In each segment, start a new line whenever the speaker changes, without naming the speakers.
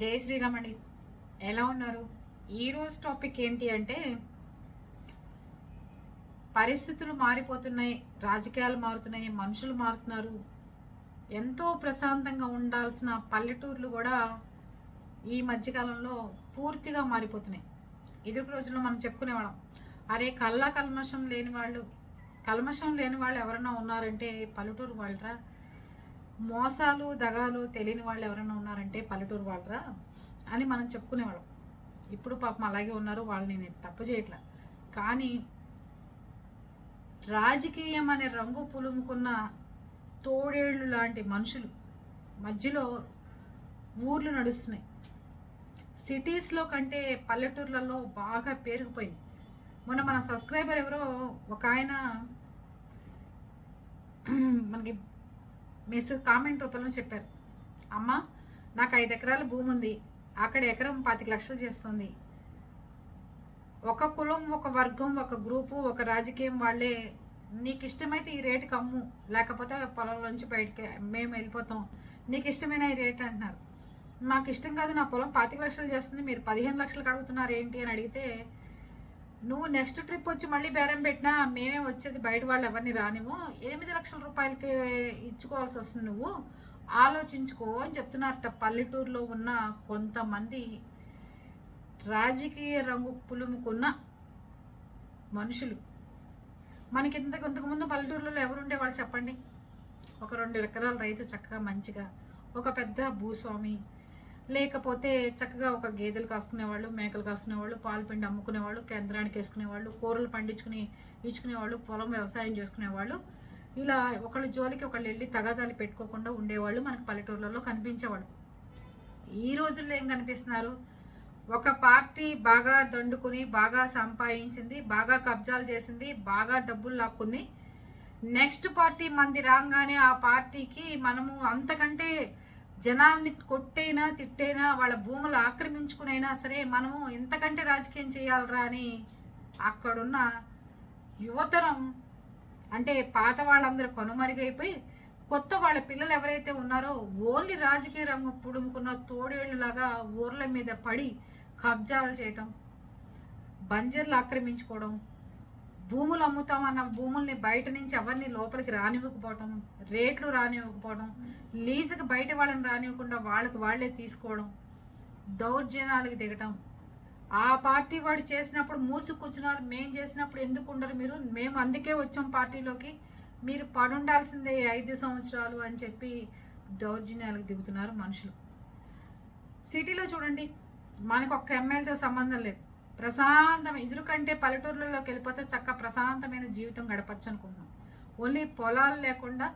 జై శ్రీరామండి ఎలా ఉన్నారు? ఈరోజు టాపిక్ ఏంటి అంటే పరిస్థితులు మారిపోతున్నాయి రాజకీయాలు మారుతున్నాయి మనుషులు మారుతున్నారు. ఎంతో ప్రశాంతంగా ఉండాల్సిన పల్లెటూర్లు కూడా ఈ మధ్యకాలంలో పూర్తిగా మారిపోతున్నాయి. ఎదురు రోజుల్లో మనం చెప్పుకునేవాళ్ళం అరే కల్లా కల్మషం లేని వాళ్ళు కల్మషం లేని వాళ్ళు ఎవరైనా ఉన్నారంటే పల్లెటూరు వాళ్ళరా? మోసాలు దగాలు తెలియని వాళ్ళు ఎవరైనా ఉన్నారంటే పల్లెటూరు వాళ్ళరా అని మనం చెప్పుకునేవాళ్ళం. ఇప్పుడు పాపం అలాగే ఉన్నారు వాళ్ళని నేను తప్పు చేయట్లా. కానీ రాజకీయం అనే రంగు పులుముకున్న తోడేళ్ళు లాంటి మనుషులు మధ్యలో ఊర్లు నడుస్తున్నాయి. సిటీస్లో కంటే పల్లెటూర్లలో బాగా పేరుకుపోయింది. మొన్న మన సబ్స్క్రైబర్ ఎవరో ఒక ఆయన మనకి మెసేజ్ కామెంట్ రూపంలో చెప్పారు. అమ్మ నాకు ఐదు ఎకరాల భూమి ఉంది. అక్కడ ఎకరం పాతిక లక్షలు చేస్తుంది. ఒక కులం ఒక వర్గం ఒక గ్రూపు ఒక రాజకీయం వాళ్ళే. నీకు ఇష్టమైతే ఈ రేటుకి అమ్ము. లేకపోతే పొలంలోంచి బయటికి మేము వెళ్ళిపోతాం. నీకు ఇష్టమైన ఈ రేట్ అంటున్నారు. నాకు ఇష్టం కాదు నా పొలం పాతిక లక్షలు చేస్తుంది. మీరు పదిహేను లక్షలకు అడుగుతున్నారు ఏంటి అని అడిగితే నువ్వు నెక్స్ట్ ట్రిప్ వచ్చి మళ్ళీ బేరం పెట్టినా మేమే వచ్చేది బయట వాళ్ళు ఎవరిని రానివ్వు. ఎనిమిది లక్షల రూపాయలకి ఇచ్చుకోవాల్సి వస్తుంది నువ్వు. ఆలోచించుకో అని చెప్తున్నారట. పల్లెటూరులో ఉన్న కొంతమంది రాజకీయ రంగు పులుముకున్న మనుషులు. మనకి ఇంత ఇంతకుముందు పల్లెటూర్లలో ఎవరుండే వాళ్ళు చెప్పండి? ఒక రెండు ఎకరాల రైతు చక్కగా మంచిగా ఒక పెద్ద భూస్వామి లేకపోతే చక్కగా ఒక గేదెలు కాసుకునేవాళ్ళు మేకలు కాసుకునేవాళ్ళు పాలు పిండి అమ్ముకునేవాళ్ళు కేంద్రానికి వేసుకునేవాళ్ళు కూరలు పండించుకుని ఇచ్చుకునేవాళ్ళు పొలం వ్యవసాయం చేసుకునేవాళ్ళు. ఇలా ఒకళ్ళ జోలికి ఒకళ్ళు వెళ్ళి తగాదాలు పెట్టుకోకుండా ఉండేవాళ్ళు మనకు పల్లెటూర్లలో కనిపించేవాళ్ళు. ఈ రోజుల్లో ఏం కనిపిస్తున్నారు? ఒక పార్టీ బాగా దండుకుని బాగా సంపాదించింది బాగా కబ్జాలు చేసింది బాగా డబ్బులు లాక్కుంది. నెక్స్ట్ పార్టీ మంది రాగానే ఆ పార్టీకి మనము అంతకంటే జనాల్ని కొట్టైనా తిట్టైనా వాళ్ళ భూములు ఆక్రమించుకునైనా సరే మనము ఎంతకంటే రాజకీయం చేయాలరా అని అక్కడున్న యువతరం అంటే పాత వాళ్ళందరూ కొనుమరుగైపోయి కొత్త వాళ్ళ పిల్లలు ఎవరైతే ఉన్నారో ఓన్లీ రాజకీయ రంగు పుడుముకున్న తోడేళ్ళలాగా ఊర్ల మీద పడి కబ్జాలు చేయటం బంజర్లు ఆక్రమించుకోవడం భూములు అమ్ముతామన్న భూముల్ని బయట నుంచి ఎవరిని లోపలికి రానివ్వకపోవడం రేట్లు రానివ్వకపోవడం లీజుకి బయట వాళ్ళని రానివ్వకుండా వాళ్ళకి వాళ్ళే తీసుకోవడం దౌర్జన్యాలకు దిగటం. ఆ పార్టీ వాడు చేసినప్పుడు మూసు కూర్చున్నారు మేం చేసినప్పుడు ఎందుకు ఉండరు మీరు? మేము అందుకే వచ్చాం పార్టీలోకి. మీరు పడుండాల్సిందే ఐదు సంవత్సరాలు అని చెప్పి దౌర్జన్యాలకు దిగుతున్నారు మనుషులు. సిటీలో చూడండి మనకు ఒక్క ఎమ్మెల్యేతో సంబంధం లేదు. ప్రశాంతం ఎదురు కంటే పల్లెటూర్లలోకి వెళ్ళిపోతే చక్క ప్రశాంతమైన జీవితం గడపచ్చు అనుకుందాం. ఓన్లీ పొలాలు లేకుండా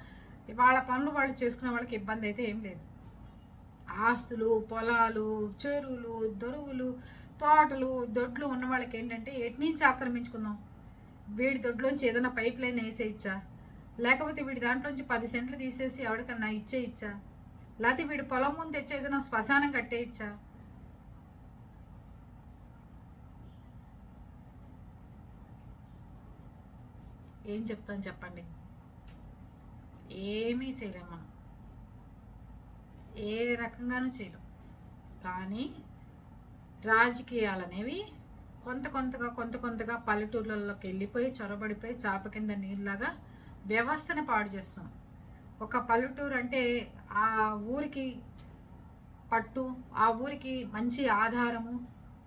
వాళ్ళ పనులు వాళ్ళు చేసుకునే వాళ్ళకి ఇబ్బంది అయితే ఏం లేదు. ఆస్తులు పొలాలు చెరువులు దొరువులు తోటలు దొడ్లు ఉన్న వాళ్ళకి ఏంటంటే ఎటు నుంచి ఆక్రమించుకుందాం? వీడి దొడ్లోంచి ఏదైనా పైప్ లైన్ వేసేయచ్చా లేకపోతే వీడి దాంట్లోంచి పది సెంట్లు తీసేసి ఎవరికన్నా ఇచ్చేయచ్చా లేకపోతే వీడి పొలం ముందు తెచ్చి ఏదైనా శ్మశానం కట్టేయచ్చా ఏం చెప్తాను చెప్పండి? ఏమీ చేయలేము మనం. ఏ రకంగానూ చేయలేం. కానీ రాజకీయాలు అనేవి కొంత కొంతగా కొంత కొంతగా పల్లెటూర్లలోకి వెళ్ళిపోయి చొరబడిపోయి చాప కింద నీళ్ళలాగా వ్యవస్థను పాడు చేస్తాం. ఒక పల్లెటూరు అంటే ఆ ఊరికి పట్టు ఆ ఊరికి మంచి ఆధారము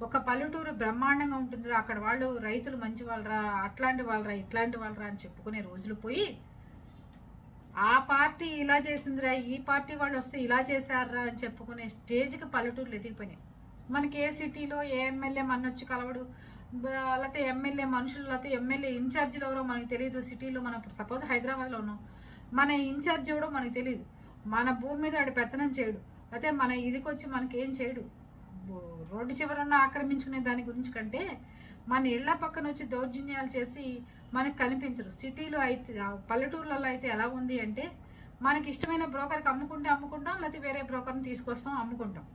ఒక పల్లెటూరు బ్రహ్మాండంగా ఉంటుందిరా. అక్కడ వాళ్ళు రైతులు మంచి వాళ్ళరా అట్లాంటి వాళ్ళరా ఇట్లాంటి వాళ్ళరా అని చెప్పుకునే రోజులు పోయి ఆ పార్టీ ఇలా చేసిందిరా ఈ పార్టీ వాళ్ళు వస్తే ఇలా చేశారా అని చెప్పుకునే స్టేజ్కి పల్లెటూర్లు ఎదిగిపోయినాయి. మనకి ఏ సిటీలో ఏ ఎమ్మెల్యే మన వచ్చి కలవడు లేకపోతే ఎమ్మెల్యే మనుషులు లేకపోతే ఎమ్మెల్యే ఇన్ఛార్జీలు ఎవరో మనకి తెలియదు సిటీలో. మనం ఇప్పుడు సపోజ్ హైదరాబాద్లో ఉన్నాం. మన ఇన్ఛార్జ్ ఎవడో మనకి తెలియదు. మన భూమి మీద ఆడు పెత్తనం చేయడు. లేకపోతే మన ఇదికి వచ్చి చేయడు. రోడ్డు చివరన ఆక్రమించుకునే దాని గురించి కంటే మన ఇళ్ళ పక్కన వచ్చి దౌర్జన్యాలు చేసి మనకు కనిపించరు. సిటీలో అయితే పల్లెటూర్లలో అయితే ఎలా ఉంది అంటే మనకి ఇష్టమైన బ్రోకర్కి అమ్ముకుంటే అమ్ముకుంటాం లేకపోతే వేరే బ్రోకర్ని తీసుకొస్తాం అమ్ముకుంటాం.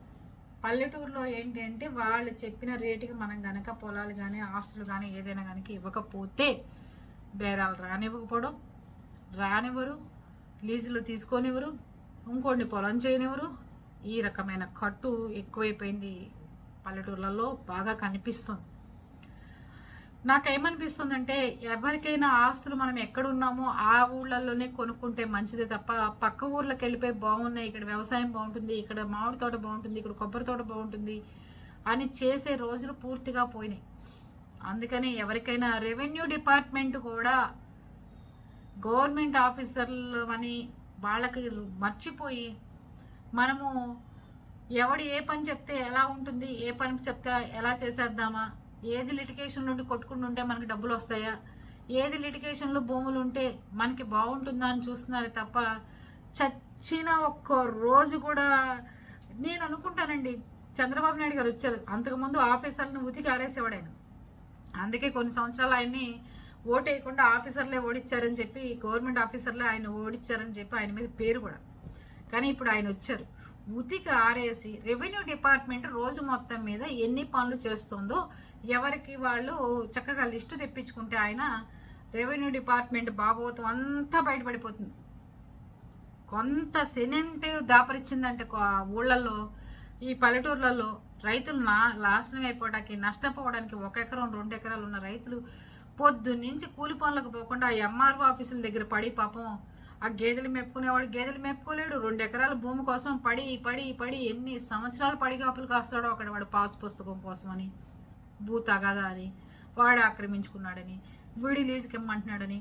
పల్లెటూరులో ఏంటి అంటే వాళ్ళు చెప్పిన రేటుకి మనం గనక పొలాలు కానీ ఆస్తులు కానీ ఏదైనా కనుక ఇవ్వకపోతే బేరాలు రానివ్వకపోవడం రానివ్వరు లీజులు తీసుకోనివ్వరు ఇంకోటిని పొలం చేయనివ్వరు ఈ రకమైన కట్టు ఎక్కువైపోయింది పల్లెటూర్లలో బాగా కనిపిస్తుంది. నాకేమనిపిస్తుందంటే ఎవరికైనా ఆస్తులు మనం ఎక్కడున్నామో ఆ ఊళ్ళల్లోనే కొనుక్కుంటే మంచిదే తప్ప పక్క ఊర్లోకి వెళ్ళిపోయి బాగున్నాయి ఇక్కడ వ్యవసాయం బాగుంటుంది ఇక్కడ మామిడి తోట బాగుంటుంది ఇక్కడ కొబ్బరి తోట బాగుంటుంది అని చేసే రోజులు పూర్తిగా పోయినాయి. అందుకని ఎవరికైనా రెవెన్యూ డిపార్ట్మెంట్ కూడా గవర్నమెంట్ ఆఫీసర్లు అని వాళ్ళకి మర్చిపోయి మనము ఎవడు ఏ పని చెప్తే ఎలా ఉంటుంది ఏ పని చెప్తే ఎలా చేసేద్దామా ఏది లిటికేషన్ నుండి కొట్టుకుంటూ ఉంటే మనకి డబ్బులు వస్తాయా ఏది లిటికేషన్లో భూములు ఉంటే మనకి బాగుంటుందా అని చూస్తున్నారు తప్ప చచ్చిన ఒక్క రోజు కూడా నేను అనుకుంటానండి. చంద్రబాబు నాయుడు గారు వచ్చారు. అంతకుముందు ఆఫీసర్లను ఉతికి ఆరేసేవాడు ఆయన. అందుకే కొన్ని సంవత్సరాలు ఆయన్ని ఓటు వేయకుండా ఆఫీసర్లే ఓడిచ్చారని చెప్పి గవర్నమెంట్ ఆఫీసర్లే ఆయన ఓడిచ్చారని చెప్పి ఆయన మీద పేరు కూడా. కానీ ఇప్పుడు ఆయన వచ్చారు. ఉతికి ఆరేసి రెవెన్యూ డిపార్ట్మెంట్ రోజు మొత్తం మీద ఎన్ని పనులు చేస్తుందో ఎవరికి వాళ్ళు చక్కగా లిస్టు తెప్పించుకుంటే ఆయన రెవెన్యూ డిపార్ట్మెంట్ భాగవతం అంతా బయటపడిపోతుంది. కొంత సెనెంట్ దాపరిచ్చిందంటే ఊళ్ళల్లో ఈ పల్లెటూర్లలో రైతులు నా నాశనం అయిపోవడానికి నష్టపోవడానికి ఒక ఎకరం రెండు ఎకరాలు ఉన్న రైతులు పొద్దున్నుంచి కూలి పనులకు పోకుండా ఎంఆర్ఓ ఆఫీసుల దగ్గర పడి పాపం ఆ గేదెలు మెప్పుకునేవాడు గేదెలు మెప్పుకోలేడు. రెండు ఎకరాల భూమి కోసం పడి పడి పడి ఎన్ని సంవత్సరాలు పడిగాపులు కాస్తాడో అక్కడ వాడు పాస్ పుస్తకం కోసమని. భూ తగాదా అని వాడు ఆక్రమించుకున్నాడని. వీడి లీజుకి ఇమ్మంటున్నాడని.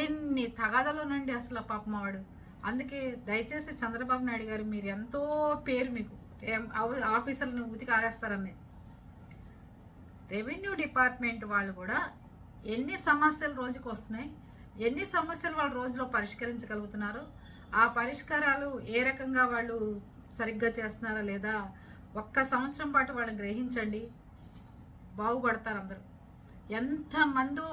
ఎన్ని తగాదాలోనండి అసలు పాపం వాడు అందుకే దయచేసి చంద్రబాబు నాయుడు గారు మీరు ఎంతో పేరు మీకు. ఆఫీసర్లను ఉతికి ఆరేస్తారని. రెవెన్యూ డిపార్ట్మెంట్ వాళ్ళు కూడా ఎన్ని సమస్యలు రోజుకు వస్తున్నాయి ఎన్ని సమస్యలు వాళ్ళు రోజులో పరిష్కరించగలుగుతున్నారు? ఆ పరిష్కారాలు ఏ రకంగా వాళ్ళు సరిగ్గా చేస్తున్నారా లేదా? ఒక్క సంవత్సరం పాటు వాళ్ళని గ్రహించండి. బాగుపడతారు అందరూ. ఎంతమందో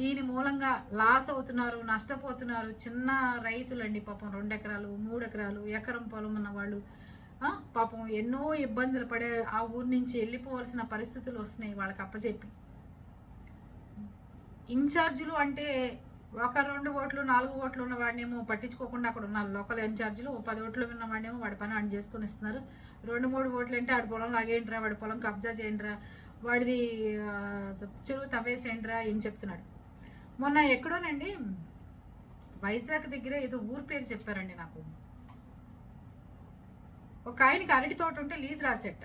దీని మూలంగా లాస్ అవుతున్నారు నష్టపోతున్నారు. చిన్న రైతులండి పాపం రెండు ఎకరాలు మూడు ఎకరాలు ఎకరం పొలం ఉన్న వాళ్ళు. పాపం ఎన్నో ఇబ్బందులు పడే ఆ ఊరి నుంచి వెళ్ళిపోవాల్సిన పరిస్థితులు వస్తున్నాయి వాళ్ళకి అప్పచెప్పి ఇన్ఛార్జీలు అంటే ఒక రెండు ఓట్లు నాలుగు ఓట్లు ఉన్న వాడినేమో పట్టించుకోకుండా అక్కడ ఉన్న లోకల్ ఇన్ఛార్జీలు పది ఓట్లు ఉన్న వాడినేమో వాడి పని ఆడి చేసుకుని ఇస్తున్నారు. రెండు మూడు ఓట్లు అంటే వాడి పొలం లాగేయండిరా వాడి పొలం కబ్జా చేయండిరా వాడిది చెరువు తవ్వేసేయండిరా ఏం చెప్తున్నాడు. మొన్న ఎక్కడోనండి వైజాగ్ దగ్గర ఏదో ఊరి పేరు చెప్పారండి నాకు. ఒక ఆయనకి అరటి తోట ఉంటే లీజ్ రాసేట.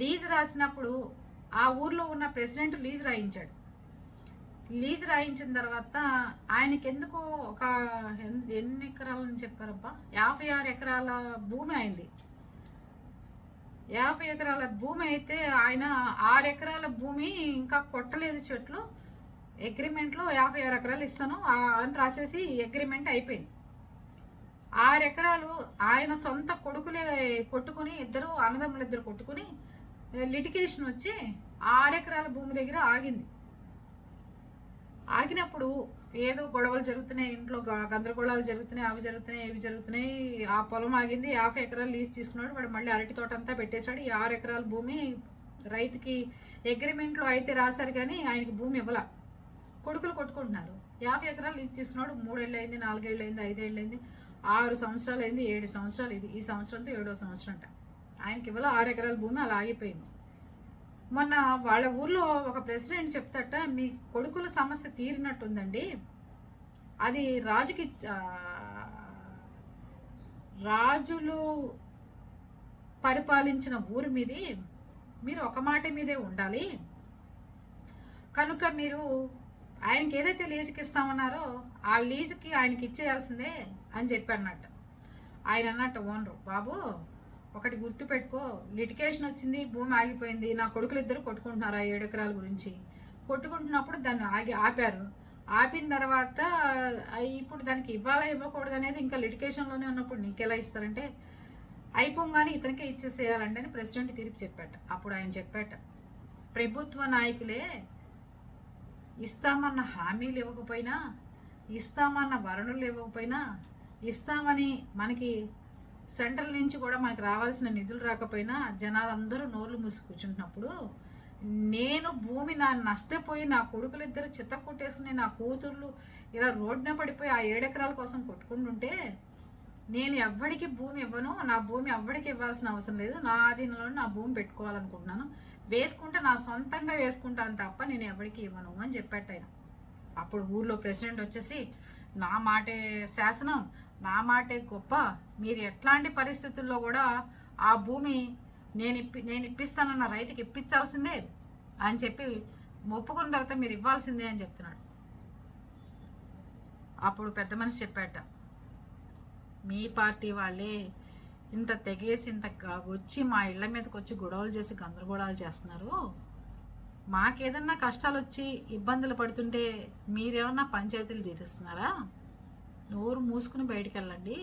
లీజ్ రాసినప్పుడు ఆ ఊర్లో ఉన్న ప్రెసిడెంట్ లీజ్ రాయించాడు. లీజ్ రాయించిన తర్వాత ఆయనకి ఎందుకు ఒక ఎన్ని ఎకరాలని చెప్పారబ్బా? యాభై ఆరు ఎకరాల భూమి అయింది. యాభై ఎకరాల భూమి అయితే ఆయన ఆరు ఎకరాల భూమి ఇంకా కొట్టలేదు చెట్లు. అగ్రిమెంట్లో యాభై ఆరు ఎకరాలు ఇస్తాను. అని రాసేసి అగ్రిమెంట్ అయిపోయింది. ఆరు ఎకరాలు ఆయన సొంత కొడుకులే కొట్టుకుని ఇద్దరు అన్నదమ్ములు ఇద్దరు కొట్టుకుని లిటికేషన్ వచ్చి ఆరు ఎకరాల భూమి దగ్గర ఆగింది. ఆగినప్పుడు ఏదో గొడవలు జరుగుతున్నాయి ఇంట్లో గందరగోళాలు జరుగుతున్నాయి అవి జరుగుతున్నాయి ఇవి జరుగుతున్నాయి ఆ పొలం ఆగింది యాభై ఎకరాలు లీజ్ తీసుకున్నాడు వాడు మళ్ళీ అరటి తోట అంతా పెట్టేశాడు ఈ ఆరు ఎకరాల భూమి రైతుకి అగ్రిమెంట్లో అయితే రాశారు కానీ ఆయనకి భూమి ఇవ్వాల. కొడుకులు కొట్టుకుంటున్నారు. యాభై ఎకరాలు లీజ్ తీసుకున్నాడు మూడేళ్ళు అయింది నాలుగేళ్ళు అయింది ఐదేళ్ళు అయింది ఆరు సంవత్సరాలు అయింది ఏడు సంవత్సరాలు ఇది ఈ సంవత్సరంతో ఏడో సంవత్సరం అంట. ఆయనకి ఇవ్వాల ఆరు ఎకరాల భూమి అలా ఆగిపోయింది. మొన్న వాళ్ళ ఊర్లో ఒక ప్రెసిడెంట్ చెప్తాట మీ కొడుకుల సమస్య తీరినట్టుందండి. అది రాజుకి రాజులు పరిపాలించిన ఊరి మీది మీరు ఒక మాట మీదే ఉండాలి. కనుక మీరు ఆయనకి ఏదైతే లీజుకి ఇస్తామన్నారో ఆ లీజుకి ఆయనకి ఇచ్చేయాల్సిందే అని చెప్పి ఆయన అన్నట్టు ఓనరు బాబు ఒకటి గుర్తుపెట్టుకో. లిటికేషన్ వచ్చింది భూమి ఆగిపోయింది నా కొడుకులు ఇద్దరు కొట్టుకుంటున్నారు ఆ ఏడు ఎకరాల గురించి? కొట్టుకుంటున్నప్పుడు దాన్ని ఆగి ఆపారు. ఆపిన తర్వాత ఇప్పుడు దానికి ఇవ్వాలా ఇవ్వకూడదు అనేది ఇంకా లిటికేషన్లోనే ఉన్నప్పుడు నీకు ఎలా ఇస్తారంటే అయిపోగానే ఇతనికే ఇచ్చేసేయాలంటే అని ప్రెసిడెంట్ తీర్పు చెప్పాట. అప్పుడు ఆయన చెప్పాట. ప్రభుత్వ నాయకులే ఇస్తామన్న హామీలు ఇవ్వకపోయినా ఇస్తామన్న వరణులు ఇవ్వకపోయినా ఇస్తామని మనకి సెంట్రల్ నుంచి కూడా మనకి రావాల్సిన నిధులు రాకపోయినా జనాలందరూ నోర్లు మూసి కూర్చుంటున్నప్పుడు నేను భూమి నా నష్టపోయి నా కొడుకులు ఇద్దరు చిత్త కొట్టేసుకుని నా కూతుర్లు ఇలా రోడ్డున పడిపోయి ఆ ఏడెకరాల కోసం కొట్టుకుంటుంటే నేను ఎవ్వడికి భూమి ఇవ్వను నా భూమి ఎవ్వడికి ఇవ్వాల్సిన అవసరం లేదు. నా ఆధీనంలో నా భూమి పెట్టుకోవాలనుకుంటున్నాను. వేసుకుంటే నా సొంతంగా వేసుకుంటాను తప్ప నేను ఎవరికి ఇవ్వను అని చెప్పాట ఆయన. అప్పుడు ఊర్లో ప్రెసిడెంట్ వచ్చేసి నా మాటే శాసనం నా మాటే గొప్ప మీరు ఎట్లాంటి పరిస్థితుల్లో కూడా ఆ భూమి నేను ఇప్పి నేను ఇప్పిస్తానన్న రైతుకి ఇప్పించాల్సిందే అని చెప్పి ఒప్పుకున్న తర్వాత మీరు ఇవ్వాల్సిందే అని చెప్తున్నాడు. అప్పుడు పెద్ద మనిషి చెప్పాట మీ పార్టీ వాళ్ళే ఇంత తెగేసి ఇంత వచ్చి మా ఇళ్ళ మీదకి వచ్చి గొడవలు చేసి గందరగోళాలు చేస్తున్నారు. మాకేదన్నా కష్టాలు వచ్చి ఇబ్బందులు పడుతుంటే మీరేమన్నా పంచాయతీలు తీరుస్తున్నారా? నోరు మూసుకుని బయటికి వెళ్ళండి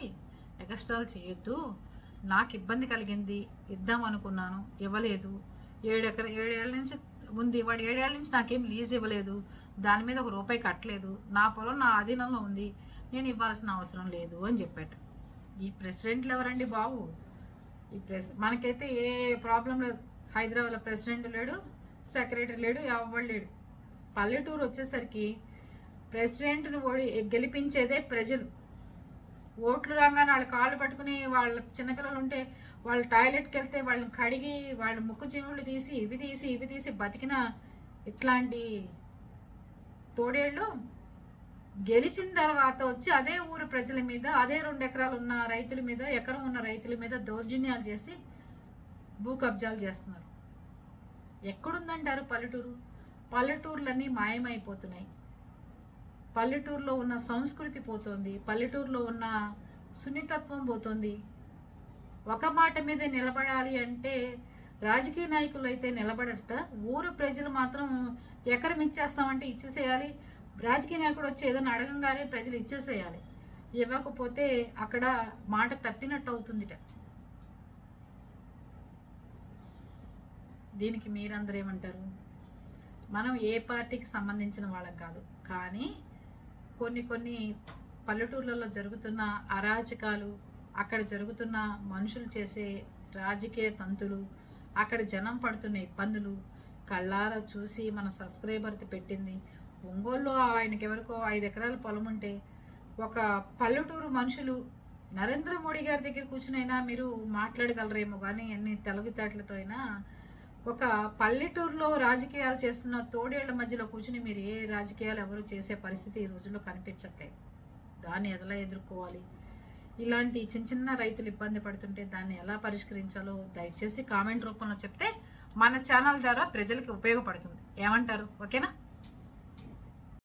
ఎగస్ట్రాలు చేయొద్దు. నాకు ఇబ్బంది కలిగింది. ఇద్దాం అనుకున్నాను. ఇవ్వలేదు. ఏడు ఎకర ఏడేళ్ళ నుంచి ఉంది. వాడు ఏడేళ్ళ నుంచి నాకేం లీజ్ ఇవ్వలేదు. దాని మీద ఒక రూపాయి కట్టలేదు. నా పొలం నా అధీనంలో ఉంది. నేను ఇవ్వాల్సిన అవసరం లేదు అని చెప్పాడు. ఈ ప్రెసిడెంట్లు ఎవరండి బాబు? ఈ ప్రెస్ మనకైతే ఏ ప్రాబ్లం లేదు. హైదరాబాద్లో ప్రెసిడెంట్ లేడు సెక్రటరీ లేడు ఎవరు లేడు. పల్లెటూరు వచ్చేసరికి ప్రెసిడెంట్ని ఓడి గెలిపించేదే ప్రజలు. ఓట్లు రాగానే వాళ్ళ కాళ్ళు పట్టుకుని వాళ్ళ చిన్నపిల్లలు ఉంటే వాళ్ళు టాయిలెట్కి వెళ్తే వాళ్ళని కడిగి వాళ్ళ ముక్కు చెవులు తీసి ఇవి తీసి ఇవి తీసి బతికిన ఇట్లాంటి తోడేళ్ళు గెలిచిన తర్వాత వచ్చి అదే ఊరు ప్రజల మీద అదే రెండు ఎకరాలు ఉన్న రైతుల మీద ఎకరం ఉన్న రైతుల మీద దౌర్జన్యాలు చేసి భూ కబ్జాలు చేస్తున్నారు. ఎక్కడుందంటారు పల్లెటూరు? పల్లెటూర్లన్నీ మాయమైపోతున్నాయి. పల్లెటూరులో ఉన్న సంస్కృతి పోతుంది పల్లెటూరులో ఉన్న సున్నితత్వం పోతుంది. ఒక మాట మీద నిలబడాలి అంటే రాజకీయ నాయకులు అయితే నిలబడట ఊరు ప్రజలు మాత్రం ఎకరం ఇచ్చేస్తామంటే ఇచ్చేసేయాలి రాజకీయ నాయకుడు వచ్చి ఏదైనా అడగంగానే ప్రజలు ఇచ్చేసేయాలి. ఇవ్వకపోతే అక్కడ మాట తప్పినట్టు అవుతుందిట. దీనికి మీరందరూ ఏమంటారు? మనం ఏ పార్టీకి సంబంధించిన వాళ్ళం కాదు. కానీ కొన్ని కొన్ని పల్లెటూర్లలో జరుగుతున్న అరాచకాలు అక్కడ జరుగుతున్న మనుషులు చేసే రాజకీయ తంతులు అక్కడ జనం పడుతున్న ఇబ్బందులు కళ్ళారా చూసి మన సబ్స్క్రైబర్ది పెట్టింది. ఒంగోలులో ఆయనకి ఎవరికో ఐదు ఎకరాల పొలం ఉంటే ఒక పల్లెటూరు మనుషులు నరేంద్ర మోడీ గారి దగ్గర కూర్చునైనా మీరు మాట్లాడగలరేమో కానీ ఎన్ని తెలుగుతాట్లతో అయినా ఒక పల్లెటూరులో రాజకీయాలు చేస్తున్న తోడేళ్ళ మధ్యలో కూర్చుని మీరు ఏ రాజకీయాలు ఎవరు చేసే పరిస్థితి ఈ రోజుల్లో కనిపించట్లేదు. దాన్ని ఎలా ఎదుర్కోవాలి? ఇలాంటి చిన్న చిన్న రైతులు ఇబ్బంది పడుతుంటే దాన్ని ఎలా పరిష్కరించాలో దయచేసి కామెంట్ రూపంలో చెప్తే మన ఛానల్ ద్వారా ప్రజలకి ఉపయోగపడుతుంది. ఏమంటారు? ఓకేనా?